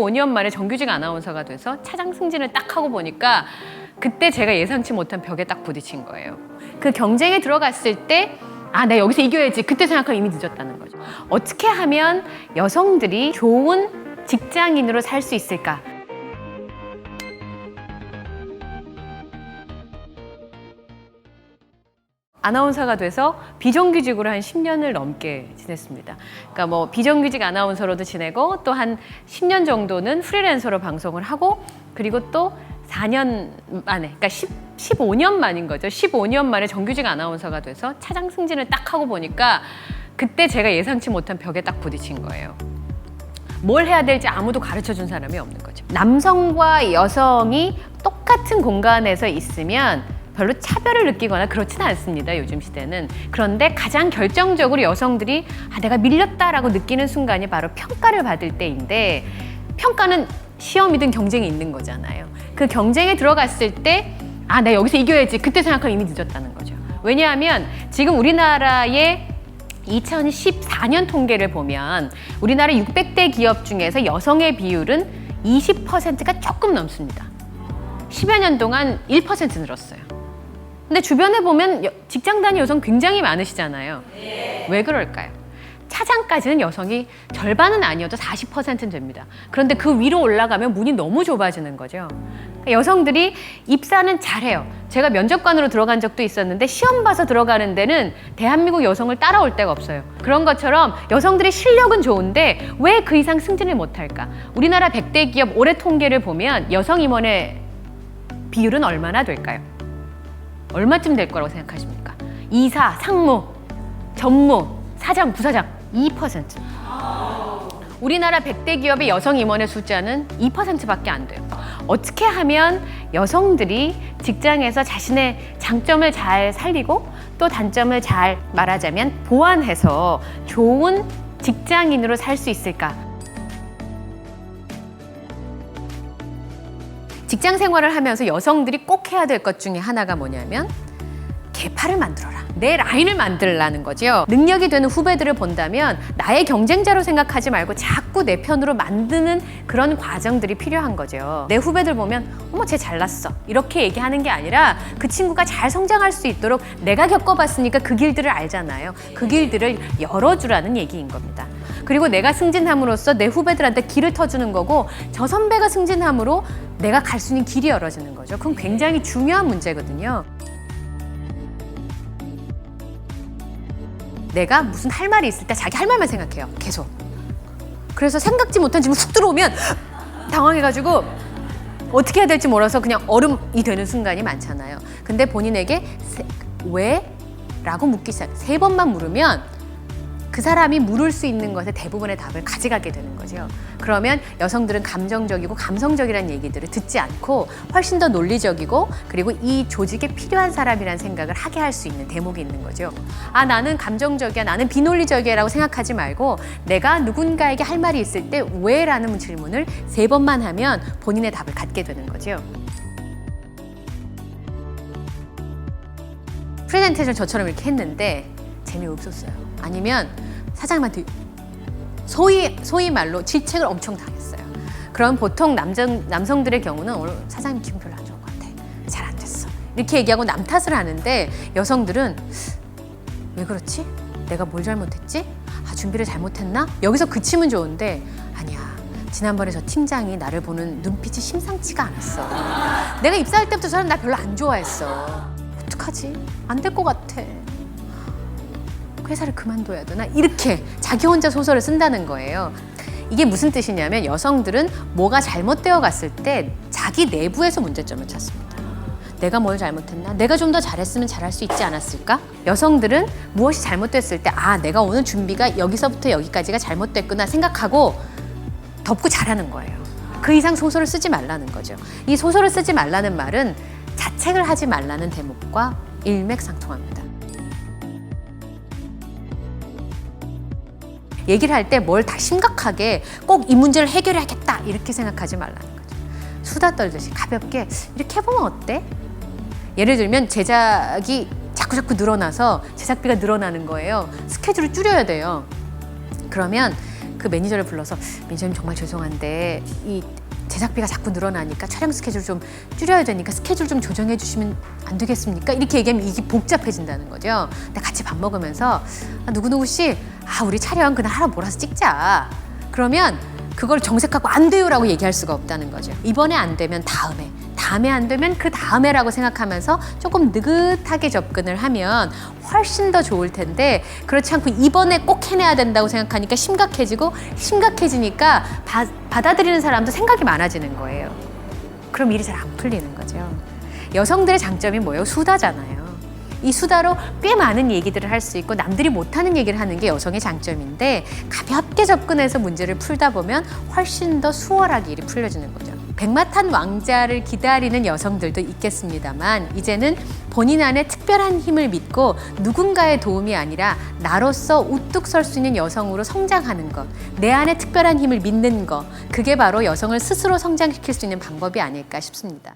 15년 만에 정규직 아나운서가 돼서 차장 승진을 딱 하고 보니까 그때 제가 예상치 못한 벽에 딱 부딪힌 거예요. 그 경쟁에 들어갔을 때 아, 나 여기서 이겨야지. 그때 생각하면 이미 늦었다는 거죠. 어떻게 하면 여성들이 좋은 직장인으로 살 수 있을까? 아나운서가 돼서 비정규직으로 한 10년을 넘게 지냈습니다. 그러니까 뭐 비정규직 아나운서로도 지내고 또 한 10년 정도는 프리랜서로 방송을 하고 그리고 또 4년 만에, 그러니까 10, 15년 만인 거죠. 15년 만에 정규직 아나운서가 돼서 차장 승진을 딱 하고 보니까 그때 제가 예상치 못한 벽에 딱 부딪힌 거예요. 뭘 해야 될지 아무도 가르쳐 준 사람이 없는 거죠. 남성과 여성이 똑같은 공간에서 있으면 별로 차별을 느끼거나 그렇지는 않습니다. 요즘 시대는. 그런데 가장 결정적으로 여성들이 아, 내가 밀렸다라고 느끼는 순간이 바로 평가를 받을 때인데 평가는 시험이든 경쟁이 있는 거잖아요. 그 경쟁에 들어갔을 때 아, 내가 여기서 이겨야지. 그때 생각하면 이미 늦었다는 거죠. 왜냐하면 지금 우리나라의 2014년 통계를 보면 우리나라 600대 기업 중에서 여성의 비율은 20%가 조금 넘습니다. 10여 년 동안 1% 늘었어요. 근데 주변에 보면 여- 직장 다니 여성 굉장히 많으시잖아요. 왜 그럴까요? 차장까지는 여성이 절반은 아니어도 40%는 됩니다. 그런데 그 위로 올라가면 문이 너무 좁아지는 거죠. 그러니까 여성들이 입사는 잘해요. 제가 면접관으로 들어간 적도 있었는데 시험 봐서 들어가는 데는 대한민국 여성을 따라올 데가 없어요. 그런 것처럼 여성들의 실력은 좋은데 왜 그 이상 승진을 못할까? 우리나라 100대 기업 올해 통계를 보면 여성 임원의 비율은 얼마나 될까요? 얼마쯤 될 거라고 생각하십니까? 이사, 상무, 전무, 사장, 부사장 2%. 우리나라 100대 기업의 여성 임원의 숫자는 2%밖에 안 돼요. 어떻게 하면 여성들이 직장에서 자신의 장점을 잘 살리고 또 단점을 잘 말하자면 보완해서 좋은 직장인으로 살 수 있을까? 직장 생활을 하면서 여성들이 꼭 해야 될 것 중에 하나가 뭐냐면 개파를 만들어라. 내 라인을 만들라는 거죠. 능력이 되는 후배들을 본다면 나의 경쟁자로 생각하지 말고 자꾸 내 편으로 만드는 그런 과정들이 필요한 거죠. 내 후배들 보면 어머 쟤 잘났어. 이렇게 얘기하는 게 아니라 그 친구가 잘 성장할 수 있도록 내가 겪어봤으니까 그 길들을 알잖아요. 그 길들을 열어주라는 얘기인 겁니다. 그리고 내가 승진함으로써 내 후배들한테 길을 터주는 거고 저 선배가 승진함으로 내가 갈 수 있는 길이 열어지는 거죠. 그건 굉장히 중요한 문제거든요. 내가 무슨 할 말이 있을 때 자기 할 말만 생각해요. 계속. 그래서 생각지 못한 질문 훅 들어오면 당황해가지고 어떻게 해야 될지 몰라서 그냥 얼음이 되는 순간이 많잖아요. 근데 본인에게 세- 왜? 라고 묻기 시작. 세 번만 물으면 그 사람이 물을 수 있는 것에 대부분의 답을 가져가게 되는 거죠. 그러면 여성들은 감정적이고 감성적이라는 얘기들을 듣지 않고 훨씬 더 논리적이고 그리고 이 조직에 필요한 사람이라는 생각을 하게 할 수 있는 대목이 있는 거죠. 아, 나는 감정적이야, 나는 비논리적이야라고 생각하지 말고 내가 누군가에게 할 말이 있을 때 왜 라는 질문을 세 번만 하면 본인의 답을 갖게 되는 거죠. 프레젠테이션 저처럼 이렇게 했는데 재미없었어요. 아니면 사장님한테 소위 소위 말로 질책을 엄청 당했어요. 그럼 보통 남성 남성들의 경우는 오늘 사장님 기분 별로 안 좋은 것 같아. 잘 안 됐어. 이렇게 얘기하고 남 탓을 하는데 여성들은 왜 그렇지? 내가 뭘 잘못했지? 아, 준비를 잘못했나? 여기서 그치면 좋은데 아니야. 지난번에 저 팀장이 나를 보는 눈빛이 심상치가 않았어. 내가 입사할 때부터 저 사람 나 별로 안 좋아했어. 어떡하지? 안 될 것 같아. 회사를 그만둬야 되나? 이렇게 자기 혼자 소설을 쓴다는 거예요. 이게 무슨 뜻이냐면 여성들은 뭐가 잘못되어 갔을 때 자기 내부에서 문제점을 찾습니다. 내가 뭘 잘못했나? 내가 좀 더 잘했으면 잘할 수 있지 않았을까? 여성들은 무엇이 잘못됐을 때, 아, 내가 오늘 준비가 여기서부터 여기까지가 잘못됐구나 생각하고 덮고 잘하는 거예요. 그 이상 소설을 쓰지 말라는 거죠. 이 소설을 쓰지 말라는 말은 자책을 하지 말라는 대목과 일맥상통합니다. 얘기를 할 때 뭘 다 심각하게 꼭 이 문제를 해결해야겠다 이렇게 생각하지 말라는 거죠. 수다 떨듯이 가볍게 이렇게 해보면 어때? 예를 들면 제작이 자꾸 자꾸 늘어나서 제작비가 늘어나는 거예요. 스케줄을 줄여야 돼요. 그러면 그 매니저를 불러서 매니저님 정말 죄송한데 이 제작비가 자꾸 늘어나니까 촬영 스케줄 좀 줄여야 되니까 스케줄 좀 조정해 주시면 안 되겠습니까? 이렇게 얘기하면 이게 복잡해진다는 거죠. 근데 같이 밥 먹으면서 아, 누구누구 씨, 아 우리 촬영 그날 하루 몰아서 찍자. 그러면 그걸 정색하고 안 돼요라고 얘기할 수가 없다는 거죠. 이번에 안 되면 다음에, 다음에 안 되면 그 다음에라고 생각하면서 조금 느긋하게 접근을 하면 훨씬 더 좋을 텐데 그렇지 않고 이번에 꼭 해내야 된다고 생각하니까 심각해지고 심각해지니까 바- 받아들이는 사람도 생각이 많아지는 거예요. 그럼 일이 잘 안 풀리는 거죠. 여성들의 장점이 뭐예요? 수다잖아요. 이 수다로 꽤 많은 얘기들을 할 수 있고 남들이 못하는 얘기를 하는 게 여성의 장점인데 가볍게 접근해서 문제를 풀다 보면 훨씬 더 수월하게 일이 풀려지는 거죠. 백마탄 왕자를 기다리는 여성들도 있겠습니다만 이제는 본인 안에 특별한 힘을 믿고 누군가의 도움이 아니라 나로서 우뚝 설 수 있는 여성으로 성장하는 것, 내 안에 특별한 힘을 믿는 것, 그게 바로 여성을 스스로 성장시킬 수 있는 방법이 아닐까 싶습니다.